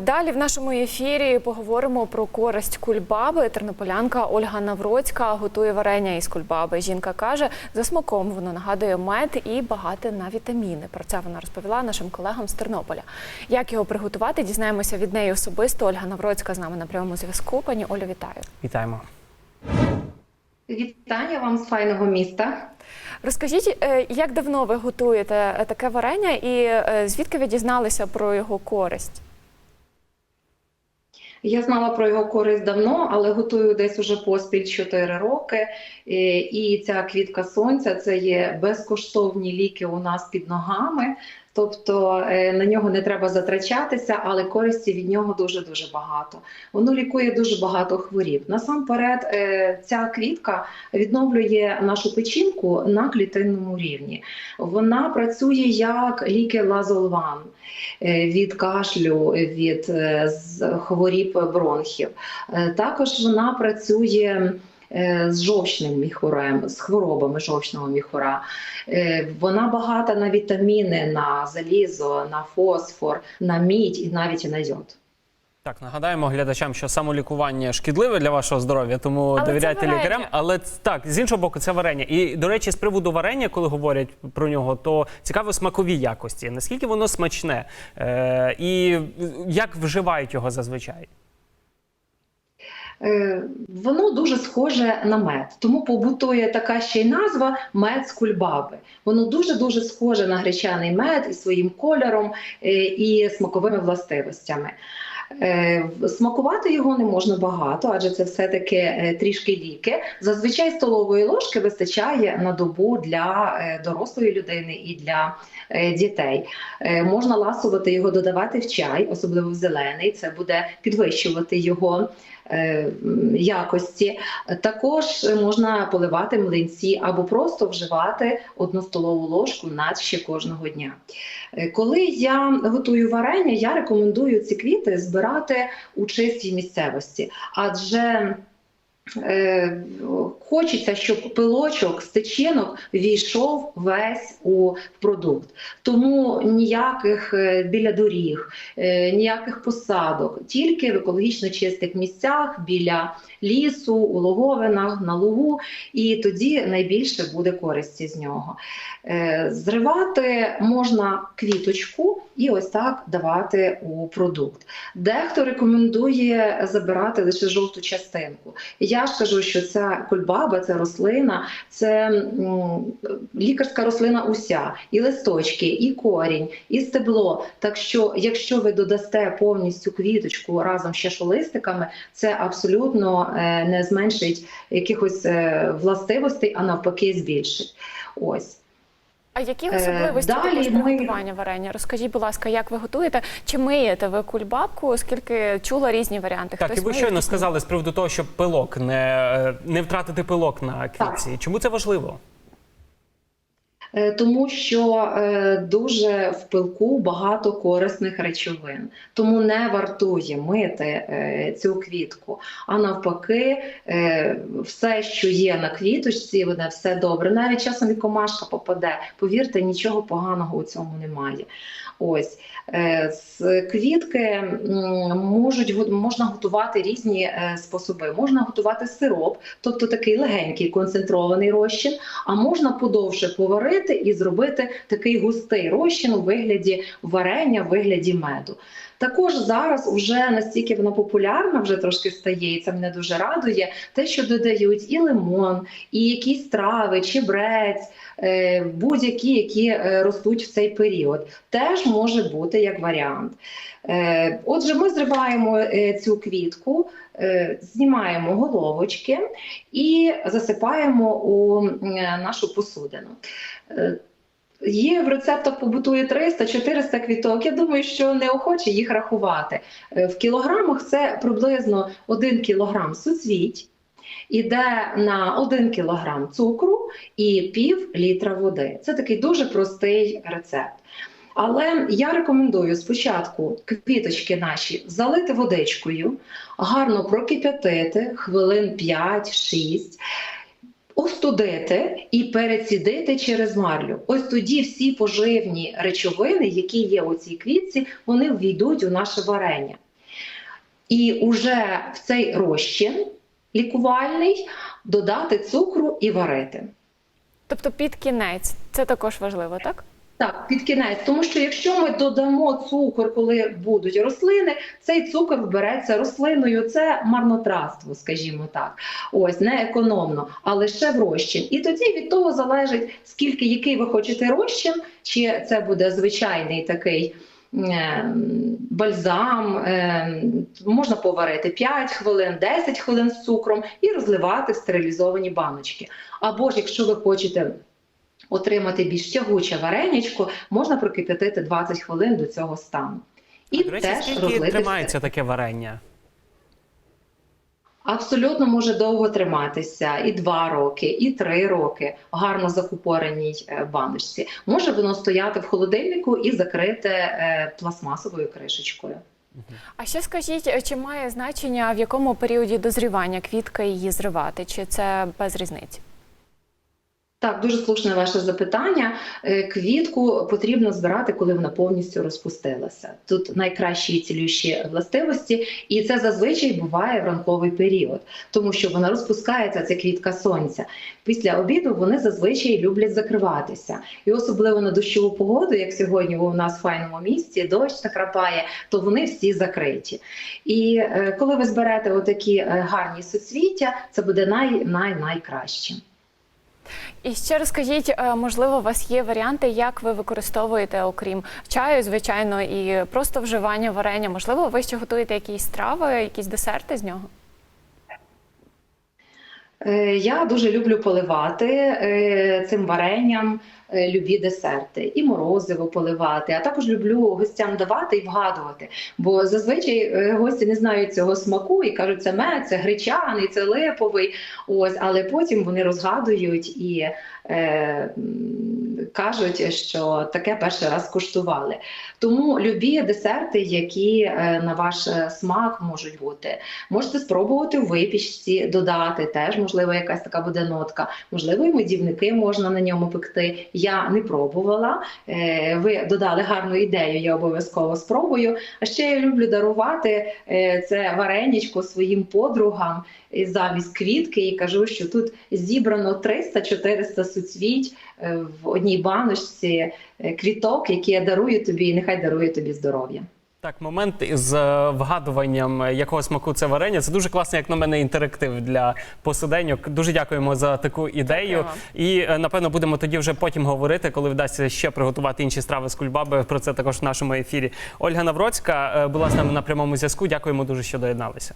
Далі в нашому ефірі поговоримо про користь кульбаби. Тернополянка Ольга Навроцька готує варення із кульбаби. Жінка каже, за смаком воно нагадує мед і багате на вітаміни. Про це вона розповіла нашим колегам з Тернополя. Як його приготувати, дізнаємося від неї особисто. Ольга Навроцька з нами на прямому зв'язку. Пані Олю, вітаю. Вітаємо. Вітання вам з файного міста. Розкажіть, е, як давно ви готуєте е, таке варення, і е, звідки ви дізналися про його користь? Я знала про його користь давно, але готую десь уже поспіль 4 роки. Е, І ця квітка сонця це є безкоштовні ліки у нас під ногами. Тобто е, на нього не треба затрачатися, але користі від нього дуже дуже багато. Воно лікує дуже багато хворіб. Насамперед, е, ця квітка відновлює нашу печінку на клітинному рівні. Вона працює як ліки лазолван е, від кашлю, від хворіб бронхів. Також вона працює. Е, З жовчним міхурем, з хворобами жовчного міхура. Е, Вона багата на вітаміни, на залізо, на фосфор, на мідь і навіть і на йод. Так, нагадаємо глядачам, що самолікування шкідливе для вашого здоров'я, тому Але довіряйте лікарям. Але так, з іншого боку, це варення. І до речі, з приводу варення, коли говорять про нього, то цікаво смакові якості. Наскільки воно смачне, е, і як вживають його зазвичай? Е, Воно дуже схоже на мед, тому побутує така ще й назва мед з кульбаби. Воно дуже дуже схоже на гречаний мед і своїм кольором е, і смаковими властивостями. Е, Смакувати його не можна багато, адже це все-таки е, трішки ліки. Зазвичай столової ложки вистачає на добу для е, дорослої людини і для дітей. Можна ласувати його, додавати в чай, особливо в зелений. Це буде підвищувати його якості. Також можна поливати млинці або просто вживати одну столову ложку наче кожного дня. Коли я готую варення, я рекомендую ці квіти збирати у чистій місцевості, адже хочеться, щоб пилочок з тичинок війшов весь у продукт. Тому ніяких е, біля доріг, е, ніяких посадок, тільки в екологічно чистих місцях біля лісу, у логовинах, на лугу, і тоді найбільше буде користі з нього. Е, Зривати можна квіточку і ось так давати у продукт. Дехто рекомендує забирати лише жовту частинку. Я ж кажу, що ця кульбаба, це рослина, це ну, лікарська рослина уся, і листочки, і корінь, і стебло. Так що, якщо ви додасте повністю квіточку разом ще шолистиками, це абсолютно е, не зменшить якихось е, властивостей, а навпаки, збільшить. Ось. А які Е, особливості далі ми- приготування варення? Розкажіть, будь ласка, як ви готуєте? Чи миєте ви кульбабку? Оскільки чула різні варіанти. Так, і ви миє, щойно хтось сказали з приводу того, щоб пилок не, е, не втратити пилок на квітці. Чому це важливо? Е, Тому що е, дуже в пилку багато корисних речовин, тому не вартує мити е, цю квітку. А навпаки, все, що є на квіточці, вона все добре. Навіть часом і комашка попаде. Повірте, нічого поганого у цьому немає. Ось е, з квітки можуть можна готувати різні е, способи. Можна готувати сироп, тобто такий легенький концентрований розчин, а можна подовше поварити і зробити такий густий розчин у вигляді варення, в вигляді меду. Також зараз вже настільки вона популярна, вже трошки стає, і це мене дуже радує. Те, що додають і лимон, і якісь трави, чебрець, е, будь-які, які е, ростуть в цей період, теж може бути як варіант. Е, Отже, ми зриваємо цю квітку, знімаємо головочки і засипаємо у нашу посудину. Є в рецептах побутує 300-400 квіток. Я думаю, що неохоче їх рахувати. Е, В кілограмах це приблизно 1 кілограм суцвіть, іде на 1 кілограм цукру і пів літра води. Це такий дуже простий рецепт. Але я рекомендую спочатку квіточки наші залити водичкою, гарно прокип'ятити хвилин 5-6. Остудити і перецідити через марлю. Ось тоді всі поживні речовини, які є у цій квітці, вони ввійдуть у наше варення. І уже в цей розчин лікувальний додати цукру і варити. Тобто під кінець це також важливо, так? Так, під кінець, тому що якщо ми додамо цукор, коли будуть рослини, цей цукор вбереться рослиною. Це марнотратство, скажімо так. Ось не економно, а лише в розчин. І тоді від того залежить, скільки який ви хочете розчин, чи це буде звичайний такий. е, Бальзам е, можна поварити 5 хвилин, 10 хвилин з цукром і розливати в стерилізовані баночки. Або ж, якщо ви хочете отримати більш тягуче варенячко, можна прокип'ятити 20 хвилин до цього стану. І До речі, теж скільки тримається все. таке варення? Абсолютно може довго триматися і 2 роки, і 3 роки в гарно закупореній е, баночці. Може воно стояти в холодильнику і закрите е, пластмасовою кришечкою. А ще скажіть, чи має значення в якому періоді дозрівання квітка її зривати, чи це без різниці? Так, дуже слушне ваше запитання. Е, Квітку потрібно збирати, коли вона повністю розпустилася. Тут найкращі цілющі властивості, і це зазвичай буває в ранковий період, тому що вона розпускається, це квітка сонця. Після обіду вони зазвичай люблять закриватися. І особливо на дощову погоду, як сьогодні у нас в файному місці, дощ накрапає, то вони всі закриті. І е, коли ви зберете отакі е, гарні суцвіття, це буде най, най, найкраще. І ще розкажіть, е, можливо, у вас є варіанти, як ви використовуєте, окрім чаю, звичайно, і просто вживання варення. Можливо, ви ще готуєте якісь страви, якісь десерти з нього? Е, Я дуже люблю поливати е, цим варенням е, любі десерти і морозиво поливати. А також люблю гостям давати і вгадувати. Бо зазвичай гості не знають цього смаку і кажуть, це мед, це гречаний, це липовий. Ось, але потім вони розгадують і кажуть, що таке перший раз куштували. Тому любі десерти, які е, на ваш е, смак можуть бути. Можете спробувати в випічці додати, теж можливо якась така буде нотка. Можливо, і медівники можна на ньому пекти. Я не пробувала. Е, Ви додали гарну ідею, я обов'язково спробую. А ще я люблю дарувати це вареничко своїм подругам замість квітки і кажу, що тут зібрано 300-400 суцвіть в одній баночці е, квіток, які я дарую тобі, і нехай дарує тобі здоров'я. Так, момент з е, вгадуванням, е, якого смаку це варення. Це дуже класний, як на мене, інтерактив для посиденьок. Дуже дякуємо за таку ідею. Дякую. І напевно будемо тоді вже потім говорити, коли вдасться ще приготувати інші страви з кульбаби. Про це також в нашому ефірі. Ольга Навроцька була з нами на прямому зв'язку. Дякуємо дуже, що доєдналися.